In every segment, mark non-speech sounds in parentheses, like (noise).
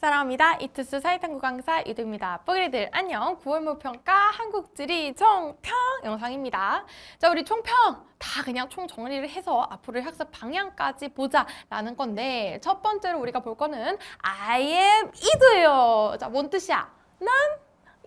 사랑합니다. 이투스 사이탐구 강사 이두입니다. 뽀그리들 안녕. 9월 모평가 한국지리 총평 영상입니다. 자, 우리 총평 다 그냥 총 정리를 해서 앞으로의 학습 방향까지 보자라는 건데 첫 번째로 우리가 볼 거는 I am 이두예요. 자, 뭔 뜻이야? 난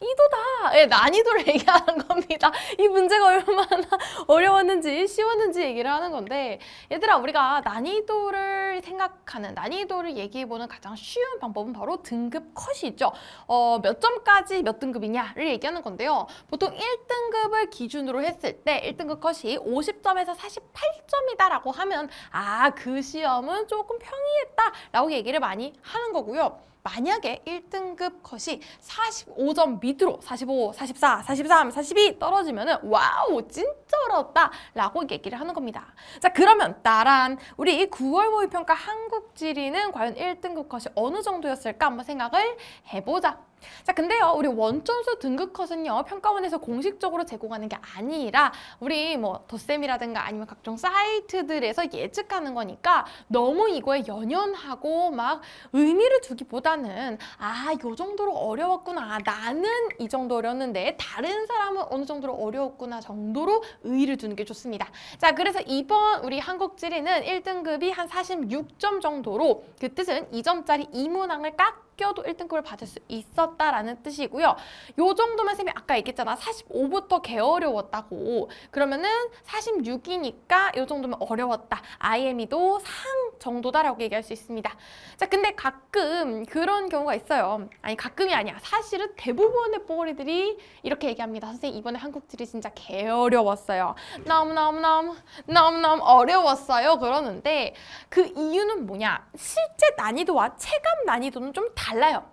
이도다. 예, 난이도를 (laughs) 얘기하는 겁니다. 이 문제가 얼마나 (laughs) 어려웠는지 쉬웠는지 얘기를 하는 건데 얘들아 우리가 난이도를 생각하는 난이도를 얘기해보는 가장 쉬운 방법은 바로 등급 컷이죠. 어, 몇 점까지 몇 등급이냐를 얘기하는 건데요. 보통 1등급을 기준으로 했을 때 1등급 컷이 50점에서 48점이다라고 하면 아 그 시험은 조금 평이했다라고 얘기를 많이 하는 거고요. 만약에 1등급 컷이 45점 밑으로 45, 44, 43, 42 떨어지면은 와우 진짜 어려웠다 라고 얘기를 하는 겁니다. 자 그러면 따란 우리 9월 모의평가 한국지리는 과연 1등급 컷이 어느 정도였을까 한번 생각을 해보자. 자 근데요 우리 원점수 등급 컷은요 평가원에서 공식적으로 제공하는 게 아니라 우리 뭐 덧셈이라든가 아니면 각종 사이트들에서 예측하는 거니까 너무 이거에 연연하고 막 의미를 두기보다는 아 요 정도로 어려웠구나 나는 이 정도 어려웠는데 다른 사람은 어느 정도로 어려웠구나 정도로 의의를 두는 게 좋습니다. 자 그래서 이번 우리 한국 지리는 1등급이 한 46점 정도로 그 뜻은 2점짜리 이문항을 깎 껴도 1등급을 받을 수 있었 다라는 뜻이고요. 요 정도면 쌤이 아까 얘기했잖아. 45부터 개 어려웠다고. 그러면은 46이니까 요 정도면 어려웠다. IME도 상 정도다라고 얘기할 수 있습니다. 자, 근데 가끔 그런 경우가 있어요. 아니, 가끔이 아니야. 사실은 대부분의 뽀글이들이 이렇게 얘기합니다. 선생님, 이번에 한국지리 진짜 개 어려웠어요. 너무너무너무, 너무너무 어려웠어요. 그러는데 그 이유는 뭐냐? 실제 난이도와 체감 난이도는 좀 달라요.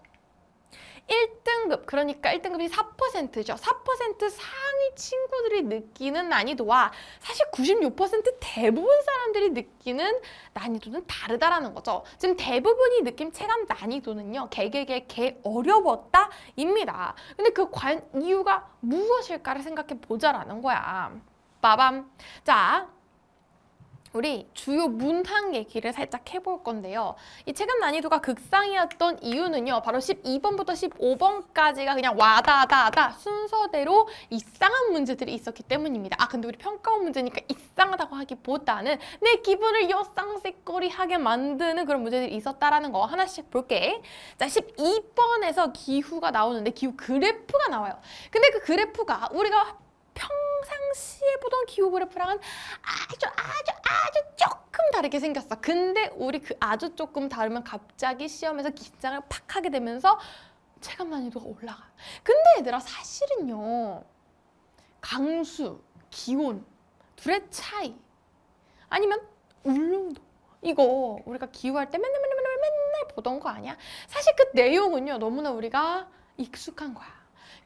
1등급, 그러니까 1등급이 4%죠. 4% 상위 친구들이 느끼는 난이도와 사실 96% 대부분 사람들이 느끼는 난이도는 다르다라는 거죠. 지금 대부분이 느낌 체감 난이도는요. 개개개 개 어려웠다 입니다. 근데 그 과연 이유가 무엇일까를 생각해 보자라는 거야. 빠밤. 자, 우리 주요 문항 얘기를 살짝 해볼 건데요. 이 체감 난이도가 극상이었던 이유는요. 바로 12번부터 15번까지가 그냥 와다다다 순서대로 이상한 문제들이 있었기 때문입니다. 아 근데 우리 평가원 문제니까 이상하다고 하기보다는 내 기분을 여쌍새꼬리하게 만드는 그런 문제들이 있었다라는 거 하나씩 볼게. 자 12번에서 기후가 나오는데 기후 그래프가 나와요. 근데 그 그래프가 우리가 평상시에 보던 기후 그래프랑은 아주 아주 아주 조금 다르게 생겼어. 근데 우리 그 아주 조금 다르면 갑자기 시험에서 긴장을 팍 하게 되면서 체감 난이도가 올라가. 근데 얘들아 사실은요. 강수, 기온, 둘의 차이 아니면 울릉도 이거 우리가 기후할 때 맨날 맨날 맨날 맨날 보던 거 아니야? 사실 그 내용은요 너무나 우리가 익숙한 거야.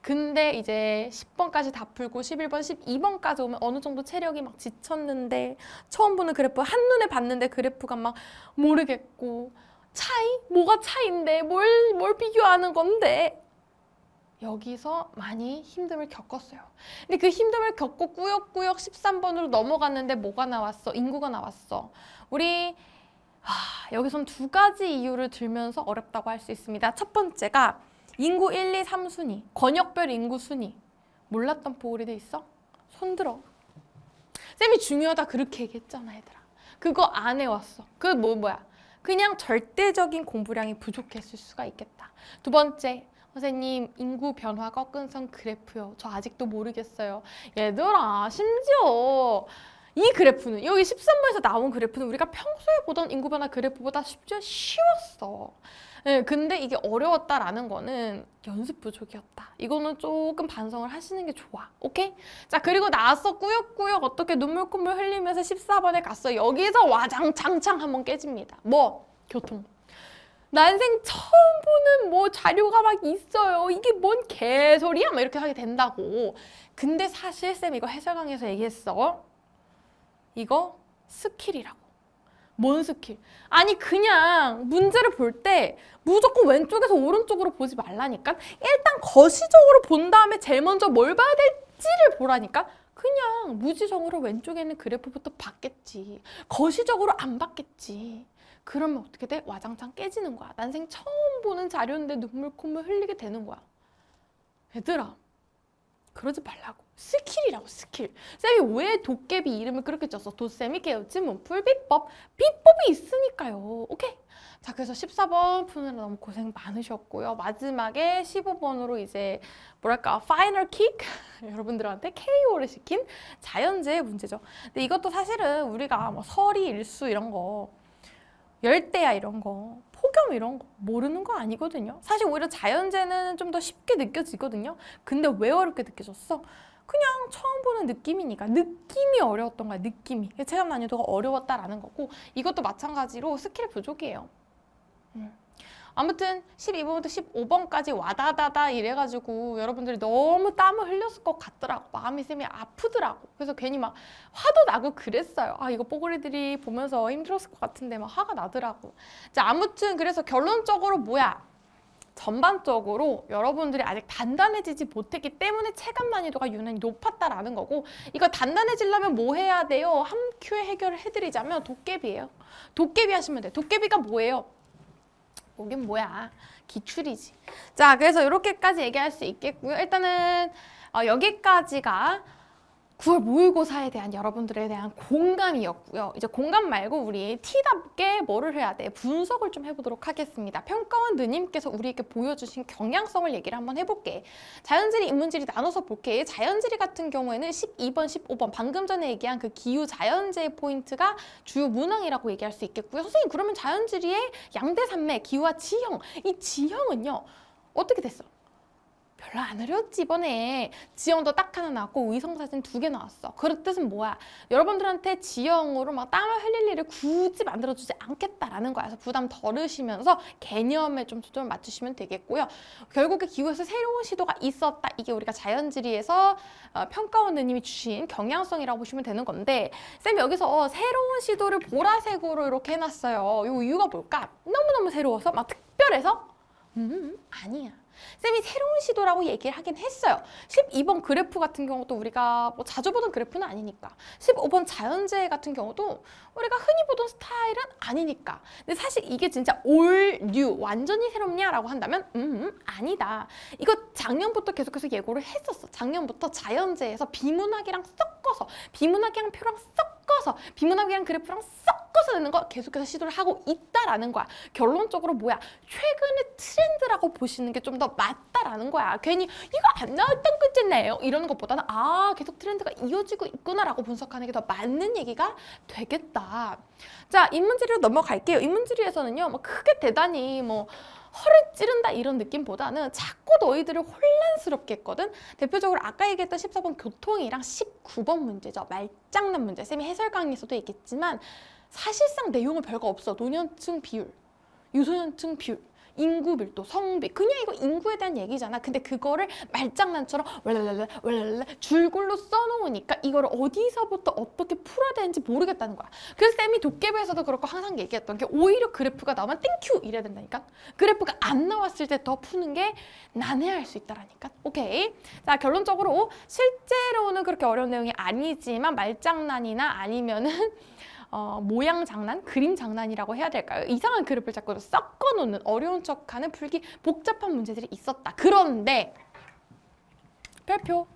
근데 이제 10번까지 다 풀고 11번, 12번까지 오면 어느 정도 체력이 막 지쳤는데 처음 보는 그래프 한눈에 봤는데 그래프가 막 모르겠고 차이? 뭐가 차이인데 뭘, 뭘 비교하는 건데 여기서 많이 힘듦을 겪었어요. 근데 그 힘듦을 겪고 꾸역꾸역 13번으로 넘어갔는데 뭐가 나왔어? 인구가 나왔어. 우리 하, 여기선 두 가지 이유를 들면서 어렵다고 할 수 있습니다. 첫 번째가 인구 1, 2, 3순위, 권역별 인구 순위. 몰랐던 보글이도 있어? 손 들어. 쌤이 중요하다 그렇게 얘기했잖아, 얘들아. 그거 안 해왔어. 그 뭐 뭐야? 그냥 절대적인 공부량이 부족했을 수가 있겠다. 두 번째, 선생님 인구 변화 꺾은선 그래프요. 저 아직도 모르겠어요. 얘들아, 심지어 이 그래프는 여기 13번에서 나온 그래프는 우리가 평소에 보던 인구 변화 그래프보다 심지어 쉬웠어. 네, 근데 이게 어려웠다라는 거는 연습 부족이었다. 이거는 조금 반성을 하시는 게 좋아. 오케이? 자, 그리고 나왔어. 꾸역꾸역 어떻게 눈물 콧물 흘리면서 14번에 갔어. 여기서 와장창창 한번 깨집니다. 뭐? 교통. 난생 처음 보는 뭐 자료가 막 있어요. 이게 뭔 개소리야? 막 이렇게 하게 된다고. 근데 사실 쌤 이거 해설강에서 얘기했어. 이거 스킬이라고. 뭔 스킬? 아니 그냥 문제를 볼 때 무조건 왼쪽에서 오른쪽으로 보지 말라니까. 일단 거시적으로 본 다음에 제일 먼저 뭘 봐야 될지를 보라니까. 그냥 무지성으로 왼쪽에 있는 그래프부터 봤겠지. 거시적으로 안 봤겠지. 그러면 어떻게 돼? 와장창 깨지는 거야. 난생 처음 보는 자료인데 눈물 콧물 흘리게 되는 거야. 얘들아, 그러지 말라고. 스킬이라고 스킬. 쌤이 왜 도깨비 이름을 그렇게 썼어? 도쌤이 깨우친 문풀 비법. 비법이 있으니까요. 오케이. 자, 그래서 14번 푸느라 너무 고생 많으셨고요. 마지막에 15번으로 이제 뭐랄까 파이널 킥 (laughs) 여러분들한테 KO를 시킨 자연재해 문제죠. 근데 이것도 사실은 우리가 뭐 서리 일수 이런 거 열대야 이런 거 폭염 이런 거 모르는 거 아니거든요. 사실 오히려 자연재해는 좀 더 쉽게 느껴지거든요. 근데 왜 어렵게 느껴졌어? 그냥 처음 보는 느낌이니까 느낌이 어려웠던 거야 느낌이 체감 난이도가 어려웠다라는 거고 이것도 마찬가지로 스킬 부족이에요 음. 아무튼 12번부터 15번까지 와다다다 이래가지고 여러분들이 너무 땀을 흘렸을 것 같더라고 마음이 쌤이 아프더라고 그래서 괜히 막 화도 나고 그랬어요 아 이거 뽀글이들이 보면서 힘들었을 것 같은데 막 화가 나더라고 자 아무튼 그래서 결론적으로 뭐야 전반적으로 여러분들이 아직 단단해지지 못했기 때문에 체감 난이도가 유난히 높았다라는 거고 이거 단단해지려면 뭐 해야 돼요? 한 큐에 해결을 해드리자면 도깨비예요. 도깨비 하시면 돼. 도깨비가 뭐예요? 뭐긴 뭐야. 기출이지. 자, 그래서 이렇게까지 얘기할 수 있겠고요. 일단은 어, 여기까지가 9월 모의고사에 대한 여러분들에 대한 공감이었고요. 이제 공감 말고 우리 T답게 뭐를 해야 돼? 분석을 좀 해보도록 하겠습니다. 평가원 누님께서 우리에게 보여주신 경향성을 얘기를 한번 해볼게. 자연지리, 인문지리 나눠서 볼게. 자연지리 같은 경우에는 12번, 15번 방금 전에 얘기한 그 기후 자연재해 포인트가 주요 문항이라고 얘기할 수 있겠고요. 선생님 그러면 자연지리의 양대산맥, 기후와 지형, 이 지형은요 어떻게 됐어? 별로 안 어려웠지 이번에. 지형도 딱 하나 나왔고 위성 사진 두 개 나왔어. 그 뜻은 뭐야? 여러분들한테 지형으로 막 땀을 흘릴 일을 굳이 만들어주지 않겠다라는 거야. 그래서 부담 덜으시면서 개념에 좀 초점을 맞추시면 되겠고요. 결국에 기후에서 새로운 시도가 있었다. 이게 우리가 자연지리에서 어, 평가원님이 주신 경향성이라고 보시면 되는 건데 쌤 여기서 새로운 시도를 보라색으로 이렇게 해놨어요. 이 이유가 뭘까? 너무너무 새로워서 막 특별해서? 음. 아니야 쌤이 새로운 시도라고 얘기를 하긴 했어요. 12번 그래프 같은 경우도 우리가 뭐 자주 보던 그래프는 아니니까. 15번 자연재해 같은 경우도 우리가 흔히 보던 스타일은 아니니까. 근데 사실 이게 진짜 올 뉴, 완전히 새롭냐라고 한다면 음, 음 아니다. 이거 작년부터 계속해서 예고를 했었어. 작년부터 자연재해에서 비문학이랑 섞어서 비문학이랑 표랑 섞 어서 비문학이랑 그래프랑 섞어서 내는 거 계속해서 시도를 하고 있다라는 거야. 결론적으로 뭐야? 최근의 트렌드라고 보시는 게 좀 더 맞다라는 거야. 괜히 이거 안 나왔던 거잖아요. 이러는 것보다는 아 계속 트렌드가 이어지고 있구나라고 분석하는 게 더 맞는 얘기가 되겠다. 자 인문지리로 넘어갈게요. 인문지리에서는요, 뭐 크게 대단히 뭐 허를 찌른다 이런 느낌보다는 자꾸 너희들을 혼란스럽게 했거든. 대표적으로 아까 얘기했던 14번 교통이랑 19번 문제죠. 말장난 문제. 쌤이 해설 강의에서도 얘기했지만 사실상 내용은 별거 없어. 노년층 비율, 유소년층 비율. 인구 밀도, 성비 그냥 이거 인구에 대한 얘기잖아. 근데 그거를 말장난처럼 왈랄랄라 왈랄랄라 줄글로 써놓으니까 이거를 어디서부터 어떻게 풀어야 되는지 모르겠다는 거야. 그래서 쌤이 도깨비에서도 그렇고 항상 얘기했던 게 오히려 그래프가 나오면 땡큐 이래야 된다니까. 그래프가 안 나왔을 때 더 푸는 게 난해할 수 있다라니까. 오케이. 자 결론적으로 실제로는 그렇게 어려운 내용이 아니지만 말장난이나 아니면은 어, 모양 장난, 그림 장난이라고 해야 될까요? 이상한 그룹을 자꾸 섞어 놓는 어려운 척하는 풀기 복잡한 문제들이 있었다. 그런데 별표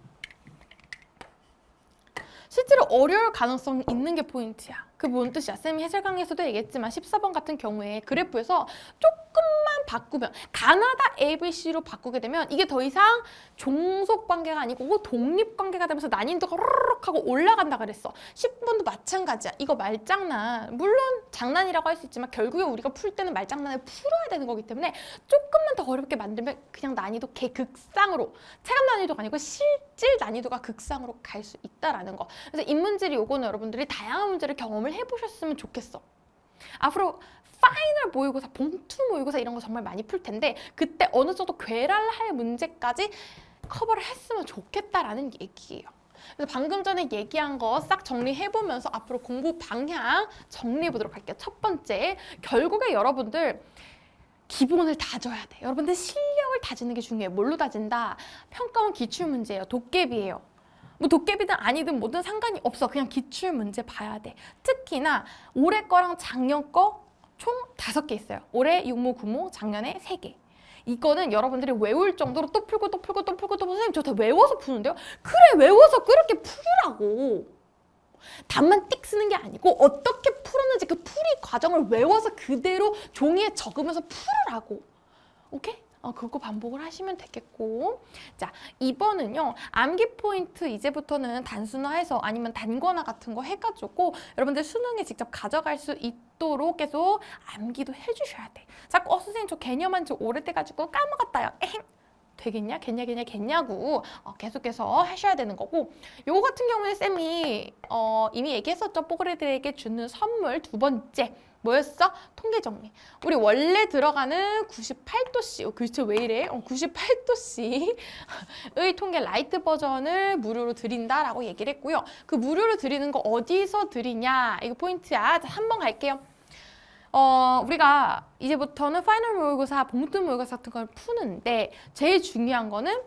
실제로 어려울 가능성이 있는 게 포인트야. 그 뭔 뜻이야? 쌤이 해설 강의에서도 얘기했지만 14번 같은 경우에 그래프에서 조금만 바꾸면 가나다 ABC로 바꾸게 되면 이게 더 이상 종속 관계가 아니고 독립 관계가 되면서 난이도가 호로록 하고 올라간다 그랬어. 10번도 마찬가지야. 이거 말장난. 물론 장난이라고 할 수 있지만 결국에 우리가 풀 때는 말장난을 풀어야 되는 거기 때문에 조금만 더 어렵게 만들면 그냥 난이도 개극상으로 체감 난이도가 아니고 실질 난이도가 극상으로 갈 수 있다라는 거. 그래서 인문지리 요거는 여러분들이 다양한 문제를 경험을 해보셨으면 좋겠어. 앞으로 파이널 모의고사, 봉투 모의고사 이런 거 정말 많이 풀 텐데 그때 어느 정도 괴랄할 문제까지 커버를 했으면 좋겠다라는 얘기예요. 그래서 방금 전에 얘기한 거 싹 정리해보면서 앞으로 공부 방향 정리해보도록 할게요. 첫 번째, 결국에 여러분들 기본을 다져야 돼. 여러분들 실력을 다지는 게 중요해요. 뭘로 다진다? 평가원 기출문제예요. 도깨비예요. 뭐 도깨비든 아니든 뭐든 상관이 없어. 그냥 기출 문제 봐야 돼. 특히나 올해 거랑 작년 거 총 다섯 개 있어요. 올해 육모, 구모, 작년에 세 개. 이거는 여러분들이 외울 정도로 또 풀고 또 풀고 또 풀고 또 선생님 저 다 외워서 푸는데요? 그래 외워서 그렇게 풀으라고. 답만 띡 쓰는 게 아니고 어떻게 풀었는지 그 풀이 과정을 외워서 그대로 종이에 적으면서 풀으라고. 오케이? 어, 그거 반복을 하시면 되겠고. 자, 2번은요. 암기 포인트 이제부터는 단순화해서 아니면 단거나 같은 거 해가지고 여러분들 수능에 직접 가져갈 수 있도록 계속 암기도 해주셔야 돼. 자꾸 어, 선생님 저 개념한 지 오래돼가지고 까먹었다요. 에헴. 되겠냐? 겠냐? 겠냐? 겠냐고 어, 계속해서 하셔야 되는 거고 요거 같은 경우는 쌤이 어, 이미 얘기했었죠. 뽀글이들에게 주는 선물 두 번째 뭐였어? 통계 정리. 우리 원래 들어가는 98도씨, 어, 글쎄 왜 이래? 어, 98도씨의 통계 라이트 버전을 무료로 드린다라고 얘기를 했고요. 그 무료로 드리는 거 어디서 드리냐? 이거 포인트야. 자, 한번 갈게요. 어, 우리가 이제부터는 파이널 모의고사, 봉투 모의고사 같은 걸 푸는데 제일 중요한 거는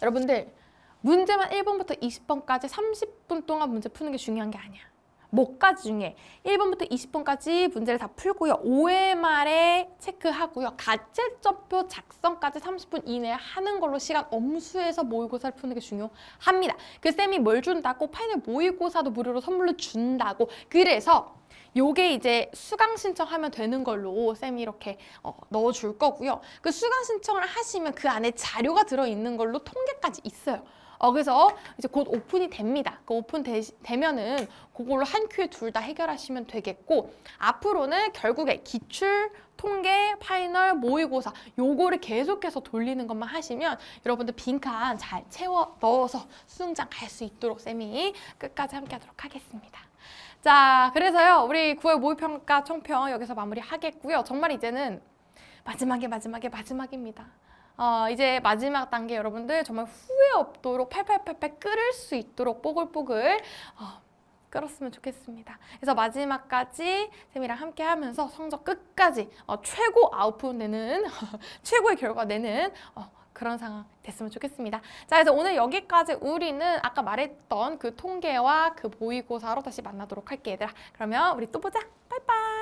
여러분들 문제만 1번부터 20번까지 30분 동안 문제 푸는 게 중요한 게 아니야. 뭐까지 중에 1번부터 20번까지 문제를 다 풀고요. 5회 말에 체크하고요. 가채점표 작성까지 30분 이내에 하는 걸로 시간 엄수해서 모의고사를 푸는 게 중요합니다. 그 쌤이 뭘 준다고 파이널 모의고사도 무료로 선물로 준다고. 그래서 요게 이제 수강 신청하면 되는 걸로 쌤이 이렇게 어, 넣어줄 거고요. 그 수강 신청을 하시면 그 안에 자료가 들어있는 걸로 통계까지 있어요. 어, 그래서 이제 곧 오픈이 됩니다. 그 오픈 되, 되면은 그걸로 한 큐에 둘 다 해결하시면 되겠고 앞으로는 결국에 기출, 통계, 파이널, 모의고사 요거를 계속해서 돌리는 것만 하시면 여러분들 빈칸 잘 채워 넣어서 수능장 갈 수 있도록 쌤이 끝까지 함께 하도록 하겠습니다. 자, 그래서요. 우리 9월 모의평가 총평 여기서 마무리 하겠고요. 정말 이제는 마지막에 마지막에 마지막입니다. 어, 이제 마지막 단계 여러분들 정말 후회 없도록 팔팔팔팔 끓을 수 있도록 뽀글뽀글 어, 끓었으면 좋겠습니다. 그래서 마지막까지 쌤이랑 함께 하면서 성적 끝까지 어, 최고 아웃풋 내는 (laughs) 최고의 결과 내는 어, 그런 상황 됐으면 좋겠습니다. 자, 그래서 오늘 여기까지 우리는 아까 말했던 그 통계와 그 모의고사로 다시 만나도록 할게 얘들아. 그러면 우리 또 보자. 빠이빠이.